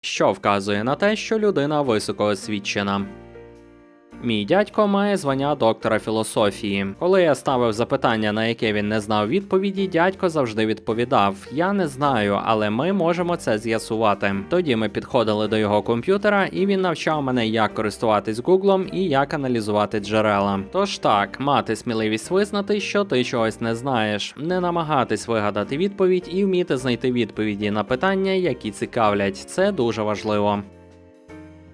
що вказує на те, що людина високоосвічена. Мій дядько має звання доктора філософії. Коли я ставив запитання, на яке він не знав відповіді, дядько завжди відповідав: Я не знаю, але ми можемо це з'ясувати. Тоді ми підходили до його комп'ютера, і він навчав мене, як користуватись Гуглом і як аналізувати джерела. Тож так, мати сміливість визнати, що ти чогось не знаєш, не намагатись вигадати відповідь і вміти знайти відповіді на питання, які цікавлять. Це дуже важливо.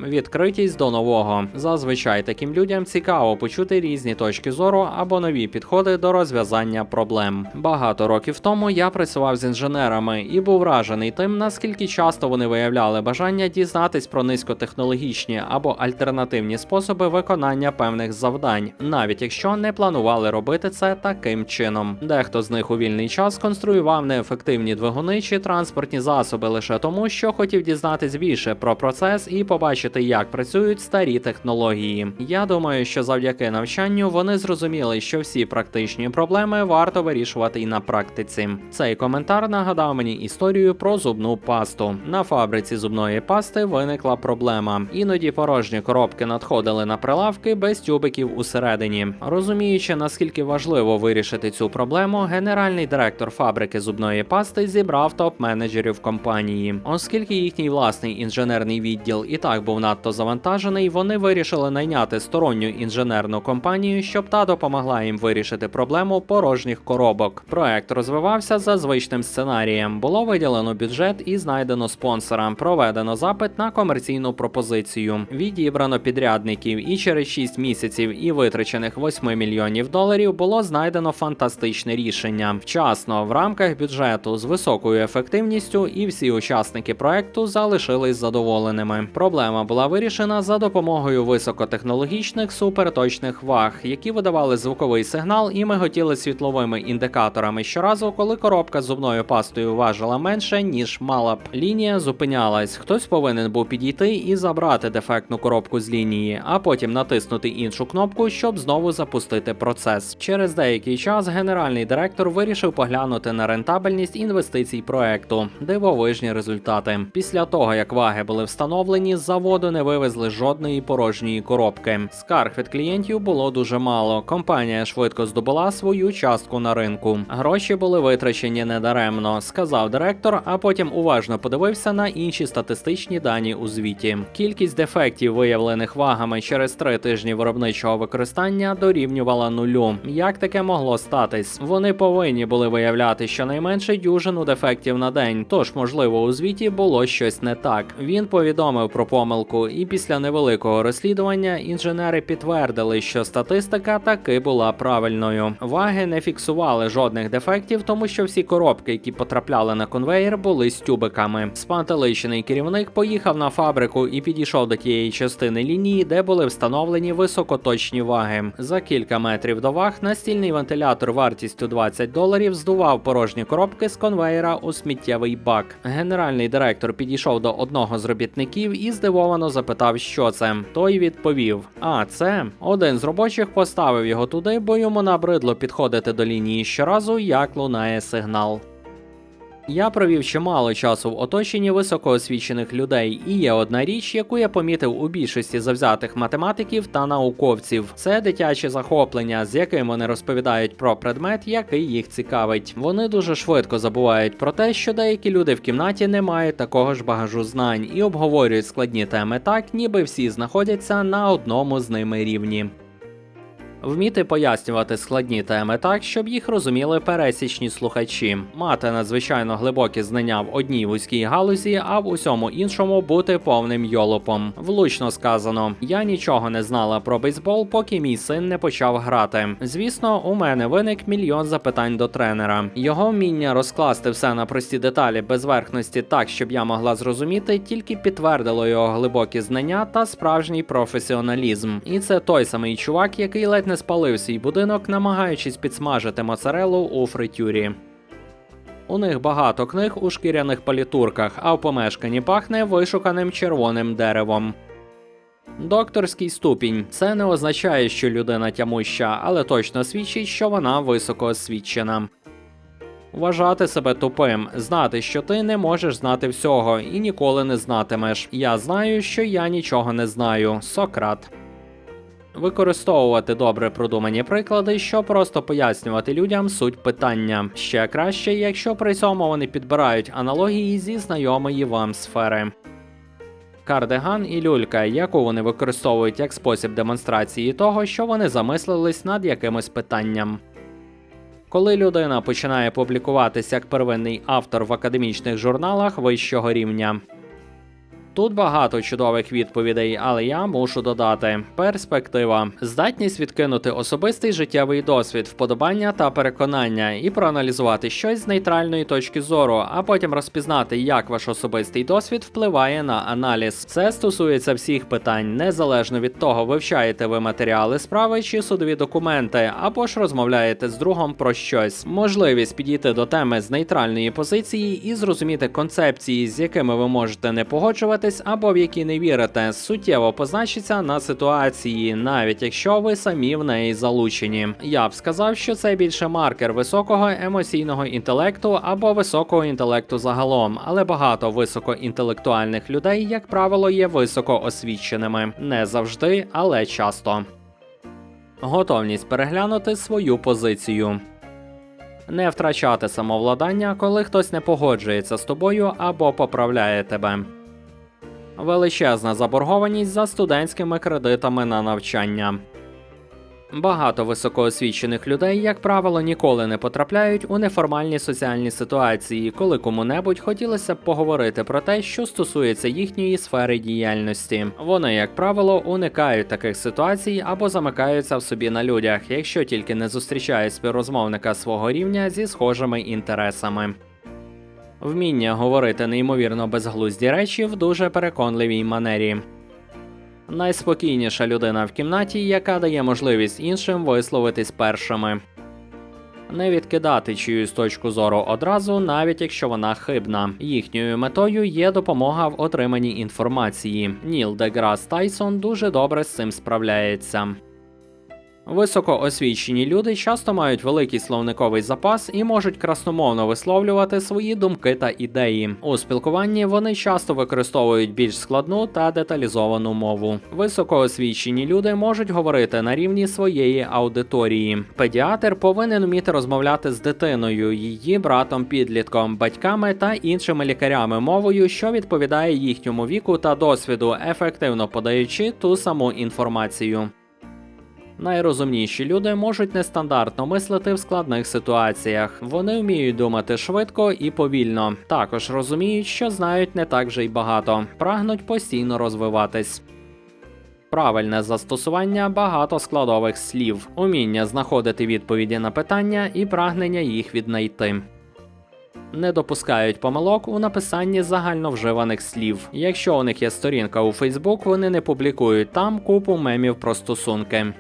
Відкритість до нового. Зазвичай таким людям цікаво почути різні точки зору або нові підходи до розв'язання проблем. Багато років тому я працював з інженерами і був вражений тим, наскільки часто вони виявляли бажання дізнатись про низькотехнологічні або альтернативні способи виконання певних завдань, навіть якщо не планували робити це таким чином. Дехто з них у вільний час конструював неефективні двигуни чи транспортні засоби лише тому, що хотів дізнатись більше про процес і побачити, як працюють старі технології. Я думаю, що завдяки навчанню вони зрозуміли, що всі практичні проблеми варто вирішувати і на практиці. Цей коментар нагадав мені історію про зубну пасту. На фабриці зубної пасти виникла проблема. Іноді порожні коробки надходили на прилавки без тюбиків усередині. Розуміючи, наскільки важливо вирішити цю проблему, генеральний директор фабрики зубної пасти зібрав топ-менеджерів компанії. Оскільки їхній власний інженерний відділ і так був надто завантажений, вони вирішили найняти сторонню інженерну компанію, щоб та допомогла їм вирішити проблему порожніх коробок. Проект розвивався за звичним сценарієм. Було виділено бюджет і знайдено спонсора. Проведено запит на комерційну пропозицію. Відібрано підрядників, і через 6 місяців і витрачених 8 мільйонів доларів було знайдено фантастичне рішення. Вчасно в рамках бюджету з високою ефективністю, і всі учасники проекту залишились задоволеними. Проблема була вирішена за допомогою високотехнологічних суперточних ваг, які видавали звуковий сигнал і миготіли світловими індикаторами щоразу, коли коробка зубною пастою важила менше, ніж мала б. Лінія зупинялась. Хтось повинен був підійти і забрати дефектну коробку з лінії, а потім натиснути іншу кнопку, щоб знову запустити процес. Через деякий час генеральний директор вирішив поглянути на рентабельність інвестицій проекту. Дивовижні результати. Після того, як ваги були встановлені, з заводу не вивезли жодної порожньої коробки. Скарг від клієнтів було дуже мало. Компанія швидко здобула свою частку на ринку. Гроші були витрачені недаремно, сказав директор, а потім уважно подивився на інші статистичні дані у звіті. Кількість дефектів, виявлених вагами через три тижні виробничого використання, дорівнювала нулю. Як таке могло статись? Вони повинні були виявляти щонайменше дюжину дефектів на день, тож, можливо, у звіті було щось не так. Він повідомив про помилку, і після невеликого розслідування інженери підтвердили, що статистика таки була правильною. Ваги не фіксували жодних дефектів, тому що всі коробки, які потрапляли на конвейер, були з тюбиками. Спантеличений керівник поїхав на фабрику і підійшов до тієї частини лінії, де були встановлені високоточні ваги. За кілька метрів до ваг настільний вентилятор вартістю 20 доларів здував порожні коробки з конвейера у сміттєвий бак. Генеральний директор підійшов до одного з робітників і здивовано запитав, що це. Той відповів: А, це один з робочих поставив його туди, бо йому набридло підходити до лінії щоразу, як лунає сигнал. Я провів чимало часу в оточенні високоосвічених людей, і є одна річ, яку я помітив у більшості завзятих математиків та науковців. Це дитяче захоплення, з яким вони розповідають про предмет, який їх цікавить. Вони дуже швидко забувають про те, що деякі люди в кімнаті не мають такого ж багажу знань і обговорюють складні теми так, ніби всі знаходяться на одному з ними рівні. Вміти пояснювати складні теми так, щоб їх розуміли пересічні слухачі, мати надзвичайно глибокі знання в одній вузькій галузі, а в усьому іншому бути повним йолопом. Влучно сказано: я нічого не знала про бейсбол, поки мій син не почав грати. Звісно, у мене виник мільйон запитань до тренера. Його вміння розкласти все на прості деталі без верхності так, щоб я могла зрозуміти, тільки підтвердило його глибокі знання та справжній професіоналізм. І це той самий чувак, який ледь не спалив свій будинок, намагаючись підсмажити моцарелу у фритюрі. У них багато книг у шкіряних палітурках, а в помешканні пахне вишуканим червоним деревом. Докторський ступінь це не означає, що людина тямуща, але точно свідчить, що вона високоосвічена. Вважати себе тупим, знати, що ти не можеш знати всього і ніколи не знатимеш. Я знаю, що я нічого не знаю. Сократ. Використовувати добре продумані приклади, щоб просто пояснювати людям суть питання. Ще краще, якщо при цьому вони підбирають аналогії зі знайомої вам сфери. Кардиган і люлька, яку вони використовують як спосіб демонстрації того, що вони замислились над якимось питанням. Коли людина починає публікуватися як первинний автор в академічних журналах вищого рівня. Тут багато чудових відповідей, але я мушу додати: перспектива, здатність відкинути особистий життєвий досвід, вподобання та переконання, і проаналізувати щось з нейтральної точки зору, а потім розпізнати, як ваш особистий досвід впливає на аналіз. Це стосується всіх питань, незалежно від того, вивчаєте ви матеріали справи чи судові документи, або ж розмовляєте з другом про щось. Можливість підійти до теми з нейтральної позиції і зрозуміти концепції, з якими ви можете не погоджуватись, або в які не вірите, суттєво позначиться на ситуації, навіть якщо ви самі в неї залучені. Я б сказав, що це більше маркер високого емоційного інтелекту або високого інтелекту загалом, але багато високоінтелектуальних людей, як правило, є високоосвіченими. Не завжди, але часто. Готовність переглянути свою позицію. Не втрачати самовладання, коли хтось не погоджується з тобою або поправляє тебе. Величезна заборгованість за студентськими кредитами на навчання. Багато високоосвічених людей, як правило, ніколи не потрапляють у неформальні соціальні ситуації, коли кому-небудь хотілося б поговорити про те, що стосується їхньої сфери діяльності. Вони, як правило, уникають таких ситуацій або замикаються в собі на людях, якщо тільки не зустрічають співрозмовника свого рівня зі схожими інтересами. Вміння говорити неймовірно безглузді речі в дуже переконливій манері. Найспокійніша людина в кімнаті, яка дає можливість іншим висловитись першими. Не відкидати чиюсь точку зору одразу, навіть якщо вона хибна. Їхньою метою є допомога в отриманні інформації. Ніл Деграс Тайсон дуже добре з цим справляється. Високоосвічені люди часто мають великий словниковий запас і можуть красномовно висловлювати свої думки та ідеї. У спілкуванні вони часто використовують більш складну та деталізовану мову. Високоосвічені люди можуть говорити на рівні своєї аудиторії. Педіатр повинен вміти розмовляти з дитиною, її братом, підлітком, батьками та іншими лікарями мовою, що відповідає їхньому віку та досвіду, ефективно подаючи ту саму інформацію. Найрозумніші люди можуть нестандартно мислити в складних ситуаціях. Вони вміють думати швидко і повільно. Також розуміють, що знають не так вже й багато, прагнуть постійно розвиватись. Правильне застосування багато складових слів, уміння знаходити відповіді на питання і прагнення їх віднайти. Не допускають помилок у написанні загальновживаних слів. Якщо у них є сторінка у Facebook, вони не публікують там купу мемів про стосунки.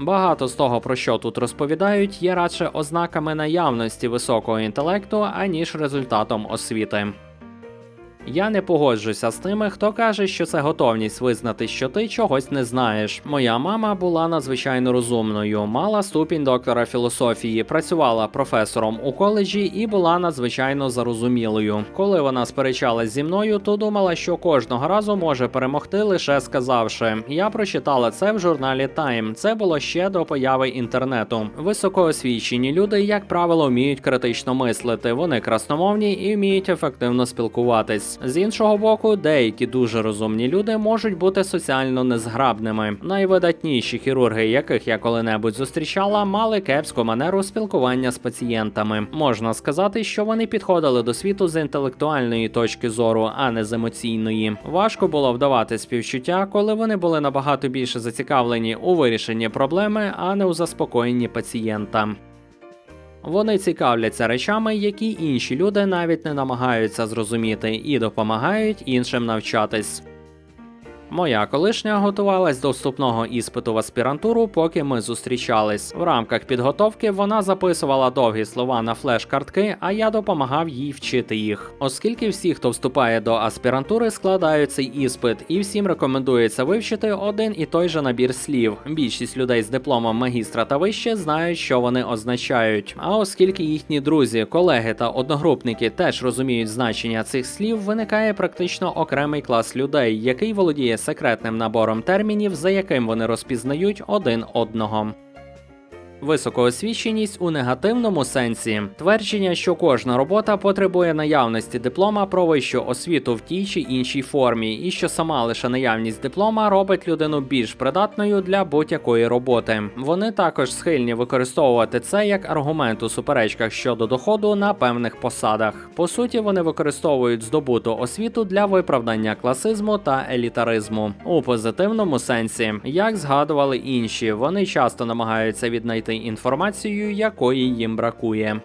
Багато з того, про що тут розповідають, є радше ознаками наявності високого інтелекту, аніж результатом освіти. Я не погоджуся з тими, хто каже, що це готовність визнати, що ти чогось не знаєш. Моя мама була надзвичайно розумною, мала ступінь доктора філософії, працювала професором у коледжі і була надзвичайно зарозумілою. Коли вона сперечалась зі мною, то думала, що кожного разу може перемогти, лише сказавши: я прочитала це в журналі Time. Це було ще до появи інтернету. Високоосвічені люди, як правило, вміють критично мислити. Вони красномовні і вміють ефективно спілкуватись. З іншого боку, деякі дуже розумні люди можуть бути соціально незграбними. Найвидатніші хірурги, яких я коли-небудь зустрічала, мали кепську манеру спілкування з пацієнтами. Можна сказати, що вони підходили до світу з інтелектуальної точки зору, а не з емоційної. Важко було вдавати співчуття, коли вони були набагато більше зацікавлені у вирішенні проблеми, а не у заспокоєнні пацієнта. Вони цікавляться речами, які інші люди навіть не намагаються зрозуміти, і допомагають іншим навчатись. Моя колишня готувалась до вступного іспиту в аспірантуру, поки ми зустрічались. В рамках підготовки вона записувала довгі слова на флеш-картки, а я допомагав їй вчити їх. Оскільки всі, хто вступає до аспірантури, складають цей іспит, і всім рекомендується вивчити один і той же набір слів. Більшість людей з дипломом магістра та вище знають, що вони означають. А оскільки їхні друзі, колеги та одногрупники теж розуміють значення цих слів, виникає практично окремий клас людей, який володіє секретним набором термінів, за яким вони розпізнають один одного. Високоосвіченість у негативному сенсі твердження, що кожна робота потребує наявності диплома про вищу освіту в тій чи іншій формі, і що сама лише наявність диплома робить людину більш придатною для будь-якої роботи. Вони також схильні використовувати це як аргумент у суперечках щодо доходу на певних посадах. По суті, вони використовують здобуту освіту для виправдання класизму та елітаризму у позитивному сенсі, як згадували інші, вони часто намагаються віднайти інформацію, якої їм бракує.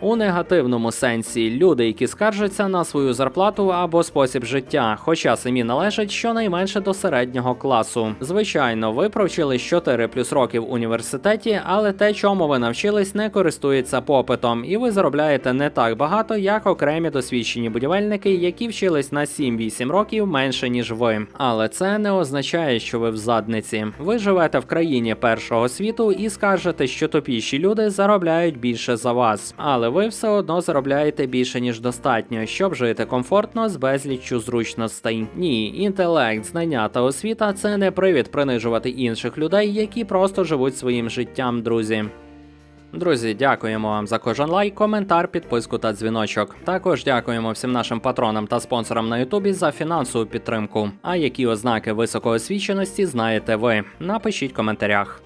У негативному сенсі люди, які скаржаться на свою зарплату або спосіб життя, хоча самі належать щонайменше до середнього класу. Звичайно, ви провчились 4 плюс років в університеті, але те, чому ви навчились, не користується попитом, і ви заробляєте не так багато, як окремі досвідчені будівельники, які вчились на 7-8 років менше ніж ви. Але це не означає, що ви в задниці. Ви живете в країні першого світу і скажете, що тупіші люди заробляють більше за вас. Але ви все одно заробляєте більше ніж достатньо, щоб жити комфортно з безліччю зручностей. Ні, інтелект, знання та освіта це не привід принижувати інших людей, які просто живуть своїм життям, друзі. Друзі, дякуємо вам за кожен лайк, коментар, підписку та дзвіночок. Також дякуємо всім нашим патронам та спонсорам на Ютубі за фінансову підтримку. А які ознаки високоосвіченості знаєте ви? Напишіть в коментарях.